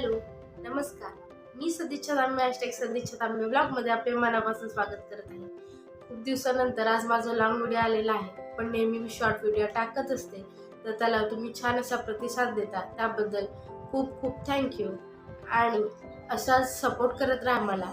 Hello नमस्कार. मी सदिच्छा तांबे hashtag सदिच्छा तांबे ब्लॉगमध्ये आपले मनापासून स्वागत करत आहे. खूप दिवसानंतर आज माझा लॉंग व्हिडिओ आलेला आहे पण नेहमी मी शॉर्ट व्हिडिओ टाकत असते. तर त्याला तुम्ही छान असा प्रतिसाद देता त्याबद्दल खूप खूप थँक्यू आणि असाच सपोर्ट करत राहा मला.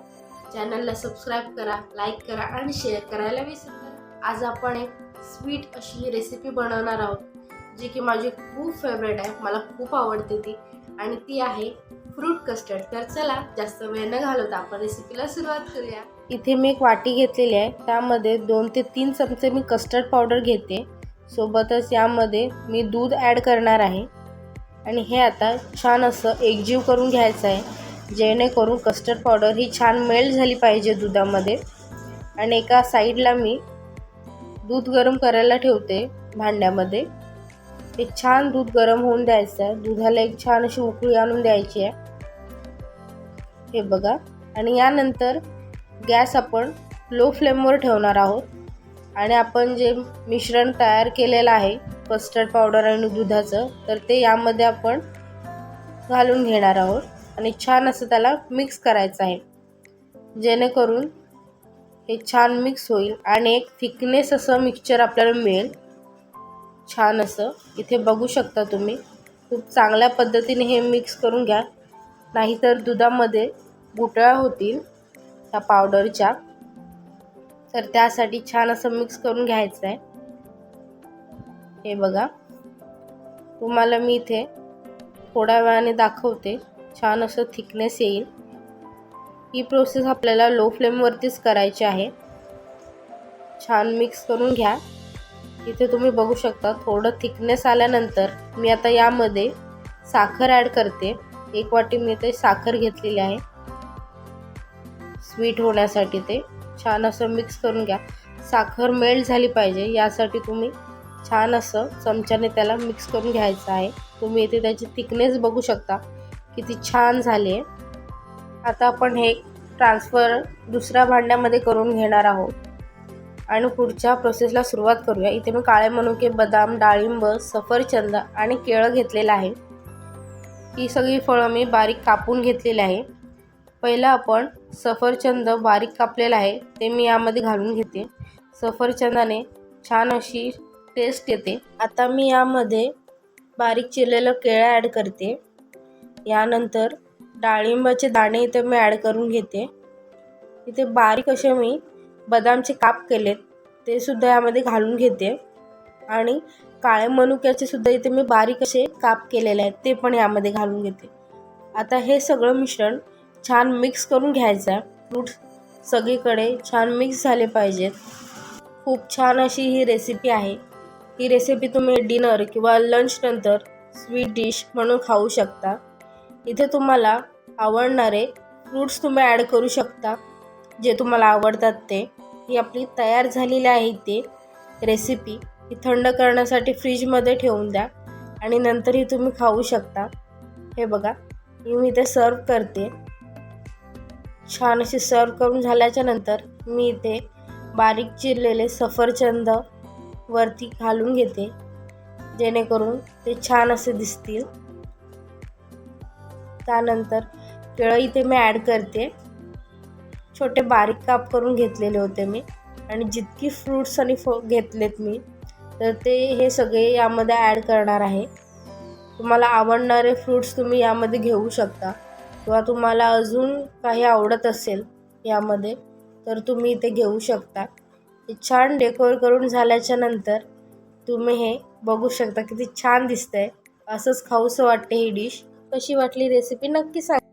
चॅनलला सबस्क्राईब करा लाईक करा आणि शेअर करायला विसरू नका. आज आपण एक स्वीट अशी रेसिपी बनवणार आहोत जी की माझी खूप फेवरेट आहे मला खूप आवडते ती. आणि ती आहे फ्रूट कस्टर्ड. तर चला जास्त वेळ न घालवता आपण रेसिपीला सुरुवात करूया. इथे मी एक वाटी घेतलेली आहे. त्यामध्ये दोन ते तीन चमचे मी कस्टर्ड पावडर घेते. सोबतच यामध्ये मी दूध ॲड करणार आहे. आणि हे आता छान असं एकजीव करून घ्यायचं आहे. जेणेकरून कस्टर्ड पावडर ही छान मेल्ट झाली पाहिजे दुधामध्ये. आणि एका साईडला मी दूध गरम करायला ठेवते भांड्यामध्ये. ते छान दूध गरम होऊन द्यायचं आहे. दुधाला एक छान अशी उकळी आणून द्यायची आहे. हे बघा. आणि यानंतर गॅस आपण लो फ्लेमवर ठेवणार आहोत. आणि आपण जे मिश्रण तयार केलेलं आहे कस्टर्ड पावडर आणि दुधाचं तर ते यामध्ये आपण घालून घेणार आहोत. आणि छान असं त्याला मिक्स करायचं आहे. जेणेकरून हे छान मिक्स होईल आणि एक थिकनेस असं मिक्सचर आपल्याला मिळेल. छान असं. इथे बघू शकता तुम्ही. खूप चांगल्या पद्धतीने हे मिक्स करून घ्या. नाहीतर दुधामध्ये गुटळ्या होतील त्या पावडरच्या. तर त्यासाठी छान असं मिक्स करून घ्यायचं आहे हे बघा. तुम्हाला मी इथे थोड्या वेळाने दाखवते. छान असं थिकनेस येईल. ही प्रोसेस आपल्याला लो फ्लेमवरतीच करायची आहे. छान मिक्स करून घ्या. इथे तुम्ही बघू शकता थोडं थिकनेस आल्यानंतर मी आता यामध्ये साखर ॲड करते. एक वाटी मी ते साखर घेतलेली आहे. स्वीट होण्यासाठी ते. छान असं मिक्स करून घ्या. साखर मेल्ट झाली पाहिजे यासाठी तुम्ही छान असं चमच्याने त्याला मिक्स करून घ्यायचं आहे. तुम्ही इथे त्याची थिकनेस बघू शकता. किती छान झाली आहे. आता आपण हे ट्रान्सफर दुसऱ्या भांड्यामध्ये करून घेणार आहोत. आणि पुढच्या प्रोसेसला सुरुवात करूया. इथे मी काळे मनुके बदाम डाळिंब सफरचंद आणि केळं घेतलेलं आहे. ही सगळी फळं मी बारीक कापून घेतलेली आहे. पहिलं आपण सफरचंद बारीक कापलेलं आहे ते मी यामध्ये घालून घेते. सफरचंदाने छान अशी टेस्ट येते. आता मी यामध्ये बारीक चिरलेलं केळं ॲड करते. यानंतर डाळिंबाचे दाणे इथे मी ॲड करून घेते. इथे बारीक असे मी बदामचे काप केलेत ते सुद्धा यामध्ये घालून घेते. आणि काळे मनुक्याचे सुद्धा इथे मी बारीक असे काप केलेले आहेत ते पण यामध्ये घालून घेते. आता हे सगळं मिश्रण छान मिक्स करून घ्यायचं आहे. फ्रूट सगळीकडे छान मिक्स झाले पाहिजेत. खूप छान अशी ही रेसिपी आहे. ही रेसिपी तुम्ही डिनर किंवा लंचनंतर स्वीट डिश म्हणून खाऊ शकता. इथे तुम्हाला आवडणारे फ्रूट्स तुम्ही ॲड करू शकता. जे तुम्हाला आवडतात ते. ही आपली तयार झालेली आहे ते रेसिपी ही थंड करण्यासाठी फ्रीजमध्ये ठेवून द्या आणि नंतरही तुम्ही खाऊ शकता. हे बघा ही मी इथे सर्व करते. छान अशी सर्व करून झाल्याच्यानंतर मी इथे बारीक चिरलेले सफरचंद वरती घालून घेते. जेणेकरून ते छान असे दिसतील. त्यानंतर केळं इथे मी ॲड करते. छोटे बारीक काप करून घेतलेले होते मी आणि जितकी फ्रूट्स आणि फ घेतलेत मी तर ते हे सगळे यामध्ये ॲड करणार आहे. तुम्हाला आवडणारे फ्रूट्स तुम्ही यामध्ये घेऊ शकता. किंवा तुम्हाला अजून काही आवडत असेल यामध्ये तर तुम्ही इथे घेऊ शकता. हे छान डेकोर करून झाल्याच्यानंतर तुम्ही हे बघू शकता किती छान दिसतंय. असंच खाऊसं वाटते ही डिश कशी वाटली रेसिपी नक्की सांग.